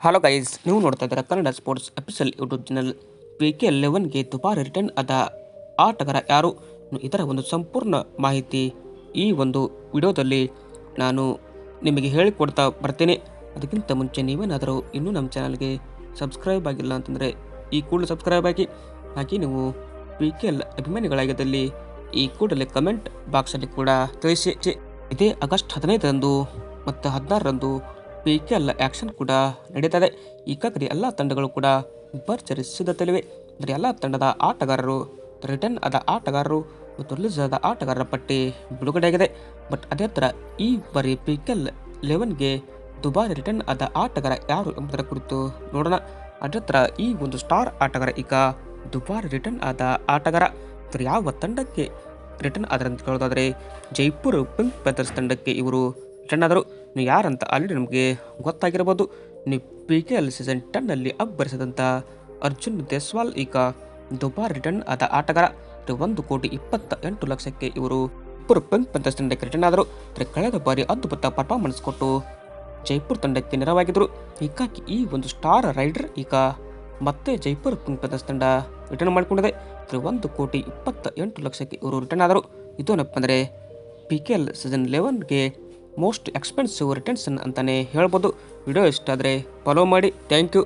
Hello guys ನೀವು ನೋಡ್ತಾ ಇದ್ದೀರಾ Kannada sports official YouTube channel P K ಲೆವೆನ್ಗೆ ದುಬಾರಿ ರಿಟರ್ನ್ ಆದ ಆಟಗಾರ ಯಾರು ಇದರ ಒಂದು ಸಂಪೂರ್ಣ ಮಾಹಿತಿ ಈ ಒಂದು ವಿಡಿಯೋದಲ್ಲಿ ನಾನು ನಿಮಗೆ ಹೇಳಿಕೊಡ್ತಾ ಬರ್ತೇನೆ. ಅದಕ್ಕಿಂತ ಮುಂಚೆ ನೀವೇನಾದರೂ ಇನ್ನೂ ನಮ್ಮ ಚಾನಲ್ಗೆ ಸಬ್ಸ್ಕ್ರೈಬ್ ಆಗಿಲ್ಲ ಅಂತಂದರೆ ಈ ಕೂಡಲೇ ಸಬ್ಸ್ಕ್ರೈಬ್ ಆಗಿ. ಹಾಗೆ ನೀವು ಪಿ ಕೆ ಎಲ್ ಅಭಿಮಾನಿಗಳಾಗಿದ್ದಲ್ಲಿ ಈ ಕೂಡಲೇ ಕಮೆಂಟ್ ಬಾಕ್ಸಲ್ಲಿ ಕೂಡ ತಿಳಿಸಿ. ಇದೇ ಆಗಸ್ಟ್ ಹದಿನೈದರಂದು ಮತ್ತು ಹದಿನಾರರಂದು ಪಿ ಕೆ ಎಲ್ ಆ್ಯಕ್ಷನ್ ಕೂಡ ನಡೀತದೆ. ಈಗಾಗಲೇ ಎಲ್ಲ ತಂಡಗಳು ಕೂಡ ಭರ್ಜರಿ ಸಿದ್ಧತೆಯಲ್ಲಿವೆ ಅಂದರೆ ಎಲ್ಲ ತಂಡದ ಆಟಗಾರರು ರಿಟರ್ನ್ ಆದ ಆಟಗಾರರು ಮತ್ತು ರಿಲೀಸ್ ಆದ ಆಟಗಾರರ ಪಟ್ಟಿ ಬಿಡುಗಡೆಯಾಗಿದೆ. ಬಟ್ ಅದೇ ಥರ ಈ ಬಾರಿ ಪಿ ಕೆ ಎಲ್ ಲೆವೆನ್ಗೆ ದುಬಾರಿ ರಿಟರ್ನ್ ಆದ ಆಟಗಾರ ಯಾರು ಎಂಬುದರ ಕುರಿತು ನೋಡೋಣ. ಅದೇ ಥರ ಈ ಒಂದು ಸ್ಟಾರ್ ಆಟಗಾರ ಈಗ ದುಬಾರಿ ರಿಟರ್ನ್ ಆದ ಆಟಗಾರ. ಯಾವ ತಂಡಕ್ಕೆ ರಿಟರ್ನ್ ಆದರೆ ಅಂತ ಕೇಳೋದಾದರೆ, ಜೈಪುರ್ ಪಿಂಕ್ ಪ್ಯಾಥರ್ಸ್ ತಂಡಕ್ಕೆ ಇವರು ರಿಟರ್ನ್ ಆದರು ನೀವು ಯಾರಂತ ಆಲ್ರೆಡಿ ನಮಗೆ ಗೊತ್ತಾಗಿರ್ಬೋದು. ನೀವು ಪಿ ಕೆ ಎಲ್ ಸೀಸನ್ ಟೆನ್ನಲ್ಲಿ ಅಬ್ಬರಿಸಿದಂಥ ಅರ್ಜುನ್ ದೇಸ್ವಾಲ್ ಈಗ ದುಬಾರಿ ರಿಟರ್ನ್ ಆದ ಆಟಗಾರ. ಒಂದು ಕೋಟಿ ಇಪ್ಪತ್ತ ಎಂಟು ಲಕ್ಷಕ್ಕೆ ಇವರು ಇಬ್ಬರು ಪಿಂಕ್ ಪ್ಯಾಥರ್ಸ್ ತಂಡಕ್ಕೆ ರಿಟರ್ನ್ ಆದರು. ಕಳೆದ ಬಾರಿ ಅದ್ಭುತ ಪರ್ಫಾರ್ಮೆನ್ಸ್ ಕೊಟ್ಟು ಜೈಪುರ್ ತಂಡಕ್ಕೆ ನೆರವಾಗಿದ್ದರು. ಹೀಗಾಗಿ ಈ ಒಂದು ಸ್ಟಾರ್ ರೈಡರ್ ಈಗ ಮತ್ತೆ ಜೈಪುರ್ ಪಿಂಕ್ ಪ್ಯಾಥರ್ಸ್ ತಂಡ ರಿಟರ್ನ್ ಮಾಡಿಕೊಂಡಿದೆ. ಒಂದು ಕೋಟಿ ಇಪ್ಪತ್ತ ಎಂಟು ಲಕ್ಷಕ್ಕೆ ಇವರು ರಿಟರ್ನ್ ಆದರು. ಇದೇನಪ್ಪ ಅಂದರೆ ಪಿ ಕೆ ಎಲ್ ಸೀಸನ್ ಲೆವೆನ್ಗೆ ಮೋಸ್ಟ್ ಎಕ್ಸ್ಪೆನ್ಸಿವ್ ರಿಟರ್ನ್ಸ್ ಅಂತಲೇ ಹೇಳ್ಬೋದು. ವಿಡಿಯೋ ಇಷ್ಟ ಆದರೆ ಫಾಲೋ ಮಾಡಿ. Thank you